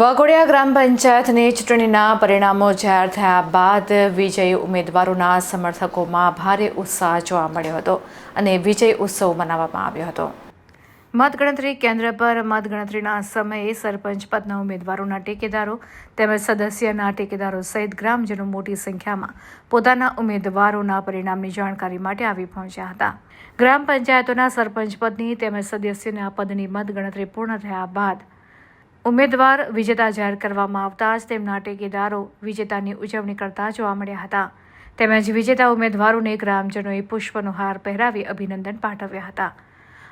વાઘોડિયા ગ્રામ પંચાયતની ચૂંટણીના પરિણામો જાહેર થયા બાદ વિજયી ઉમેદવારોના સમર્થકોમાં ભારે ઉત્સાહ જોવા મળ્યો હતો અને વિજય ઉત્સવ મનાવવામાં આવ્યો હતો. મતગણતરી કેન્દ્ર પર મતગણતરીના સમયે સરપંચ પદના ઉમેદવારોના ટેકેદારો તેમજ સદસ્યના ટેકેદારો સહિત ગ્રામજનો મોટી સંખ્યામાં પોતાના ઉમેદવારોના પરિણામની જાણકારી માટે આવી પહોંચ્યા હતા. ગ્રામ પંચાયતોના સરપંચ પદની તેમજ સદસ્યના પદની મતગણતરી પૂર્ણ થયા બાદ ઉમેદવાર વિજેતા જાહેર કરવામાં આવતા જ તેમના ટેકેદારો વિજેતાની ઉજવણી કરતા જોવા મળ્યા હતા. તેમજ વિજેતા ઉમેદવારોને ગ્રામજનોએ પુષ્પનો હાર પહેરાવી અભિનંદન પાઠવ્યા હતા.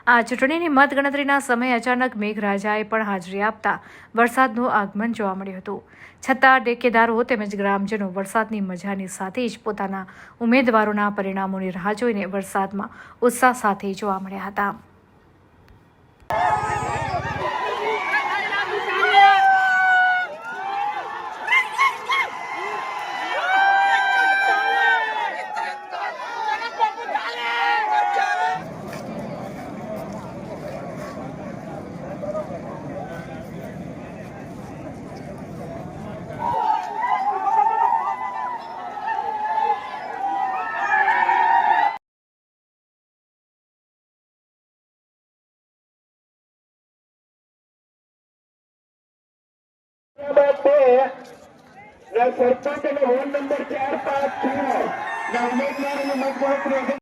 આ ચૂંટણીની મતગણતરીના સમયે અચાનક મેઘરાજાએ પણ હાજરી આપતા વરસાદનું આગમન જોવા મળ્યું હતું. છતાં ટેકેદારો તેમજ ગ્રામજનો વરસાદની મજાની સાથે જ પોતાના ઉમેદવારોના પરિણામોની રાહ જોઈને વરસાદમાં ઉત્સાહ સાથે જોવા મળ્યા હતા. સરપંચ અને વોર્ડ નંબર ચાર પાંચ છ. ના ઉમેદવારોની મતગણતરી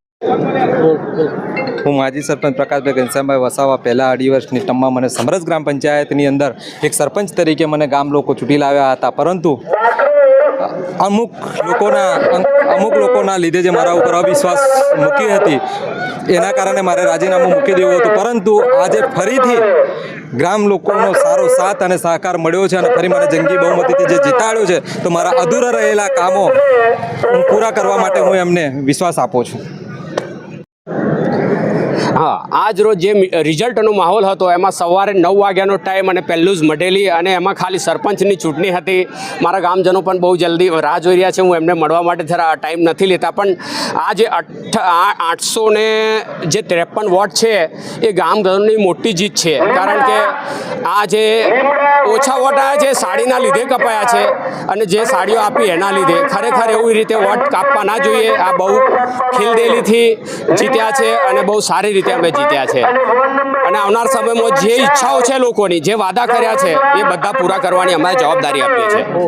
હું માજી સરપંચ પ્રકાશભાઈ ઘનશ્યામભાઈ વસાવા પહેલાં અઢી વર્ષની ટમમાં મને સમરસ ગ્રામ પંચાયતની અંદર એક સરપંચ તરીકે મને ગામ લોકો ચૂંટી લાવ્યા હતા. પરંતુ અમુક લોકોના અમુક લોકોના લીધે જે મારા ઉપર અવિશ્વાસ મૂકી હતી, એના કારણે મારે રાજીનામું મૂકી દેવું હતું. પરંતુ આજે ફરીથી ગ્રામ લોકોનો સારો સાથ અને સહકાર મળ્યો છે અને ફરી મને જંગી બહુમતીથી જે જીતાડ્યો છે, તો મારા અધૂરા રહેલા કામો હું પૂરા કરવા માટે હું એમને વિશ્વાસ આપું છું. હા, આજ રોજ જે રિઝલ્ટનો માહોલ હતો, એમાં સવારે નવ વાગ્યાનો ટાઈમ અને પહેલું જ મઢેલી અને એમાં ખાલી સરપંચની ચૂંટણી હતી. મારા ગામજનો પણ બહુ જલ્દી રાહ જોઈ રહ્યા છે, હું એમને મળવા માટે જરા ટાઈમ નથી લેતા. પણ આ જે અઠ આઠસો ને જે ત્રેપન વોટ છે, એ ગામજનોની મોટી જીત છે. કારણ કે આ જે ઓછા વોટ આવ્યા છે, સાડીના લીધે કપાયા છે અને જે સાડીઓ આપી એના લીધે. ખરેખર એવી રીતે વોટ કાપવા ના જોઈએ. આ બહુ ખીલદેલીથી જીત્યા છે અને બહુ સારી રીતે અમે જીત્યા છે. અને આવનાર સમયમાં જે ઈચ્છાઓ છે લોકોની, જે વાદા કર્યા છે, એ બધા પૂરા કરવાની અમારે જવાબદારી આપીએ છીએ.